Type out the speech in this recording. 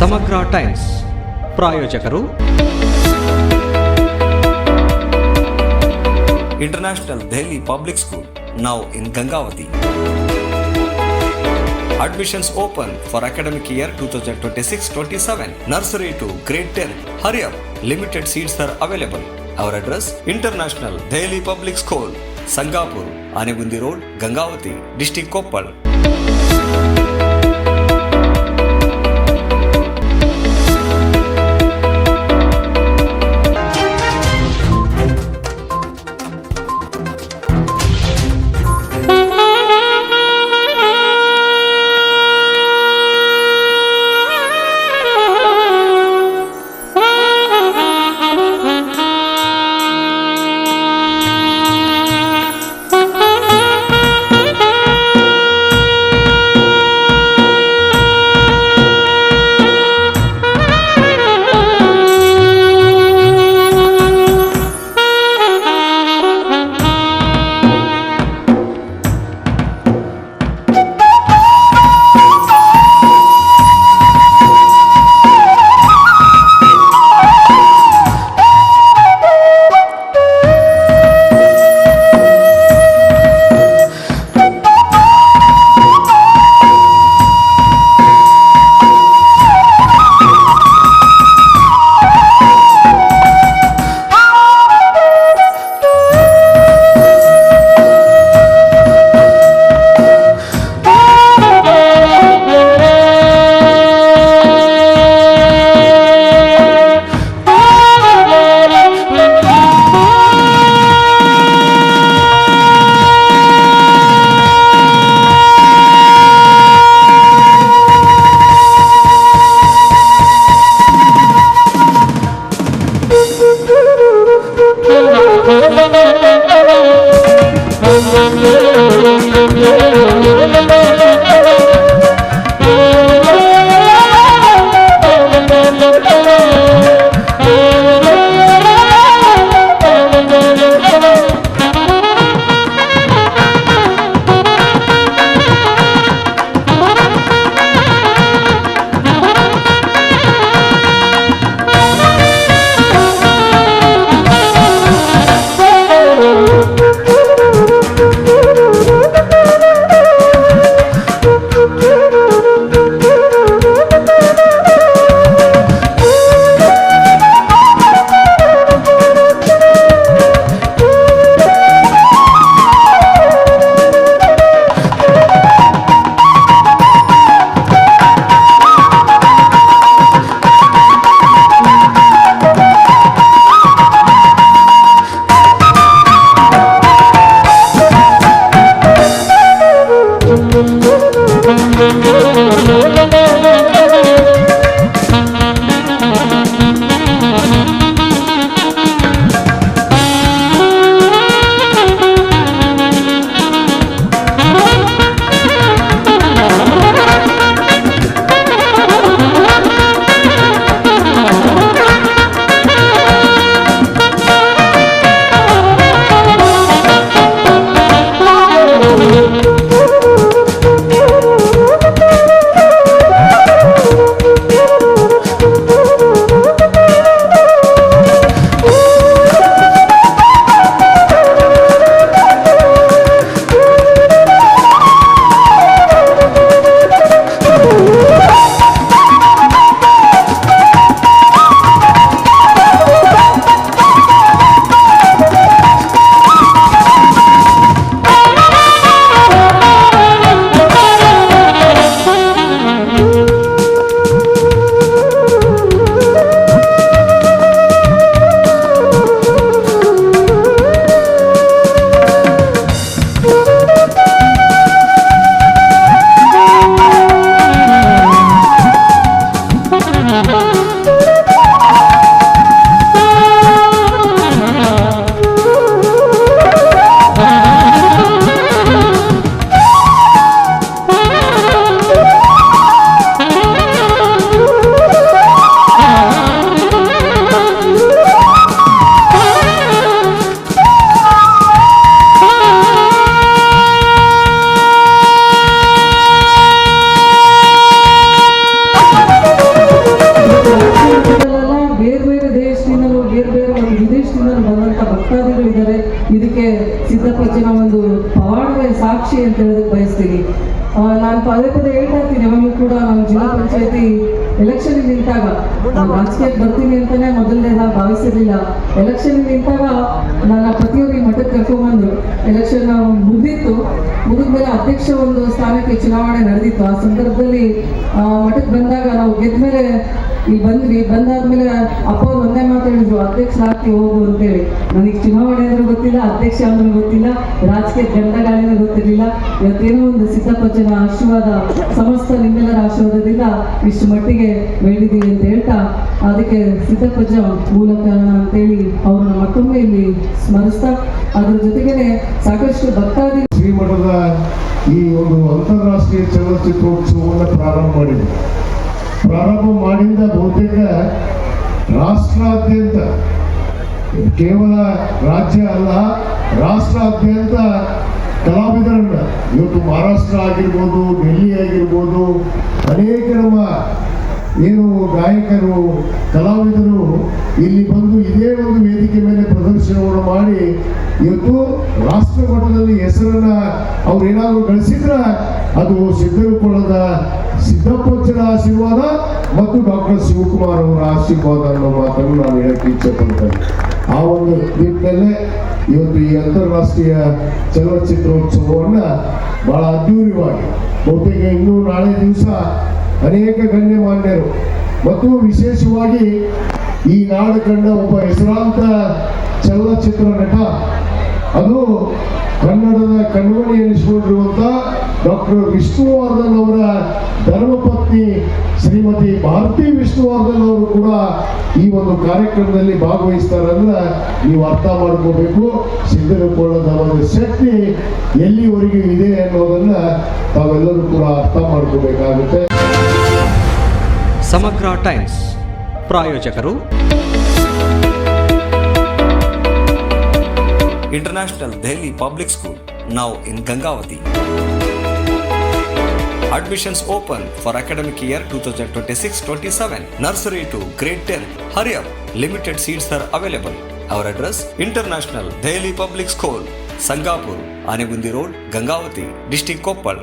ಸಮಗ್ರ ಟೈಮ್ಸ್ ಪ್ರಾಯೋಜಕರು International Delhi Public School, now in Gangavati. Admissions open for academic year 2026-27. Nursery to grade 10. Hurry up, limited seats are available. Our address, International Delhi Public School, Sangapur, Anegundi Road, Gangavati, District Koppal. ಅಂತ ಹೇಳೋದಕ್ಕೆ ಬಯಸ್ತೀನಿ. ನಾನು ಪದೇ ಪದೇ ಹೇಳ್ತಾ ಇರ್ತೀನಿ, ಯಾವಾಗಲೂ ಕೂಡ ನಮ್ಮ ಜಿಲ್ಲಾ ಪಂಚಾಯತಿ ಎಲೆಕ್ಷನ್ ನಿಂತಾಗ ರಾಜಕೀಯಕ್ಕೆ ಬರ್ತೀನಿ ಅಂತಾನೆ ಮೊದಲನೇ ನಾನು ಭಾವಿಸಿರಲಿಲ್ಲ. ಎಲೆಕ್ಷನ್ ನಿಂತಾಗ ನನ್ನ ಪ್ರತಿಯೊಬ್ಬರಿಗೆ ಮಠಕ್ಕೆ ಕರ್ಕೊಂಡ್ಬಂದು ಎಲೆಕ್ಷನ್ ಮುಗಿದಿತ್ತು. ಮುಗಿದ ಮೇಲೆ ಅಧ್ಯಕ್ಷ ಒಂದು ಸ್ಥಾನಕ್ಕೆ ಚುನಾವಣೆ ನಡೆದಿತ್ತು. ಆ ಸಂದರ್ಭದಲ್ಲಿ ಮಠಕ್ಕೆ ಬಂದಾಗ ನಾವು ಗೆದ್ದ ಮೇಲೆ ಇಲ್ಲಿ ಬಂದ್ವಿ ಬಂದಾದ್ಮೇಲೆ ಅಪ್ಪ ಅವ್ರು ಒಂದೇ ಮಾತಾಡಿದ್ರು ಅಧ್ಯಕ್ಷ ಆಗ್ತಿ, ಹೋಗು ಅಂತೇಳಿ. ನನಗೆ ಚುನಾವಣೆ ಅಂದ್ರೆ ಗೊತ್ತಿಲ್ಲ, ಅಧ್ಯಕ್ಷ ಅಂದ್ರೆ ಗೊತ್ತಿಲ್ಲ, ರಾಜಕೀಯ ಗಂಡಗಾಲಿನ ಗೊತ್ತಿರಲಿಲ್ಲ. ಇವತ್ತೇನೋ ಒಂದು ಸಿದ್ದಪ್ಪಜ್ಜನ ಆಶೀರ್ವಾದ ಸಮಸ್ತ ನಿಮ್ಮೆಲ್ಲರ ಆಶೀರ್ವಾದದಿಂದ ಇಷ್ಟು ಮಟ್ಟಿಗೆ ಬೆಳೆದಿದ್ದೀವಿ ಅಂತ ಹೇಳ್ತಾ, ಅದಕ್ಕೆ ಸಿದ್ದಪ್ಪಜ್ಜ ಮೂಲ ಕಾರಣ ಅಂತೇಳಿ ಅವ್ರನ್ನ ಮತ್ತೊಮ್ಮೆ ಇಲ್ಲಿ ಸ್ಮರಿಸ್ತಾ, ಅದ್ರ ಜೊತೆಗೇನೆ ಸಾಕಷ್ಟು ಭಕ್ತಾದಿ ಶ್ರೀಮಠದ ಈ ಒಂದು ಅಂತಾರಾಷ್ಟ್ರೀಯ ಚಲನಚಿತ್ರೋತ್ಸವವನ್ನು ಪ್ರಾರಂಭ ಮಾಡಿದೆ ಪ್ರಾರಂಭ ಮಾಡಿದ ಬಹುತೇಕ ರಾಷ್ಟ್ರಾದ್ಯಂತ, ಕೇವಲ ರಾಜ್ಯ ಅಲ್ಲ, ರಾಷ್ಟ್ರಾದ್ಯಂತ ಕಲಾವಿದರನ್ನ. ಇವತ್ತು ಮಹಾರಾಷ್ಟ್ರ ಆಗಿರ್ಬೋದು, ಡೆಲ್ಲಿ ಆಗಿರ್ಬೋದು, ಅನೇಕ ನಮ್ಮ ಏನು ಗಾಯಕರು, ಕಲಾವಿದರು ಇಲ್ಲಿ ಬಂದು ಇದೇ ಒಂದು ವೇದಿಕೆ ಮೇಲೆ ಪ್ರದರ್ಶನವನ್ನು ಮಾಡಿ ಇವತ್ತು ರಾಷ್ಟ್ರ ಮಟ್ಟದಲ್ಲಿ ಹೆಸರನ್ನ ಅವ್ರು ಏನಾದರೂ ಗಳಿಸಿದ್ರೆ ಅದು ಸಿದ್ದರುಕೊಳ್ಳದ ಸಿದ್ದಪ್ಪಜ್ಜನ ಆಶೀರ್ವಾದ ಮತ್ತು ಡಾಕ್ಟರ್ ಶಿವಕುಮಾರ್ ಅವರ ಆಶೀರ್ವಾದ ಅನ್ನೋ ಮಾತನ್ನು ನಾನು ಹೇಳಕ್ಕೆ ಇಚ್ಛೆ ಆ ಒಂದು ನಿಟ್ಟಿನಲ್ಲೇ ಇವತ್ತು ಈ ಅಂತಾರಾಷ್ಟ್ರೀಯ ಚಲನಚಿತ್ರೋತ್ಸವವನ್ನು ಬಹಳ ಅದ್ಧೂರಿಯಾಗಿ ಬಹುತೇಕ ಇನ್ನೂ ನಾಳೆ ದಿವಸ ಅನೇಕ ಗಣ್ಯಮಾನ್ಯರು ಮತ್ತು ವಿಶೇಷವಾಗಿ ಈ ನಾಡು ಕಂಡ ಒಬ್ಬ ಹೆಸರಾಂತ ಚಲನಚಿತ್ರ ನಟ. ಅದು ಕನ್ನಡದ ಕಣ್ಮಣಿ ಎನಿಸಿಕೊಂಡಿರುವಂತ ಡಾಕ್ಟರ್ ವಿಷ್ಣುವರ್ಧನ್ ಅವರ ಧರ್ಮಪತ್ನಿ ಶ್ರೀಮತಿ ಭಾರತಿ ವಿಷ್ಣುವರ್ಧನ್ ಅವರು ಕೂಡ ಈ ಒಂದು ಕಾರ್ಯಕ್ರಮದಲ್ಲಿ ಭಾಗವಹಿಸ್ತಾರೆ ಅಂದ್ರೆ ನೀವು ಅರ್ಥ ಮಾಡ್ಕೋಬೇಕು. ಸಿದ್ದರಕೊಳ್ಳದ ಒಂದು ಶಕ್ತಿ ಎಲ್ಲಿವರೆಗೂ ಇದೆ ಅನ್ನೋದನ್ನ ತಾವೆಲ್ಲರೂ ಕೂಡ ಅರ್ಥ ಮಾಡ್ಕೋಬೇಕಾಗುತ್ತೆ. ಸಮಗ್ರ ಟೈಮ್ಸ್ ಪ್ರಾಯೋಜಕರು International Delhi Public School, now in Gangavati. Admissions open for academic year 2026-27. Nursery to grade 10. Hurry up, limited seats are available. Our address International Delhi Public School, Sangapur, Anegundi Road, Gangavati, District Koppal,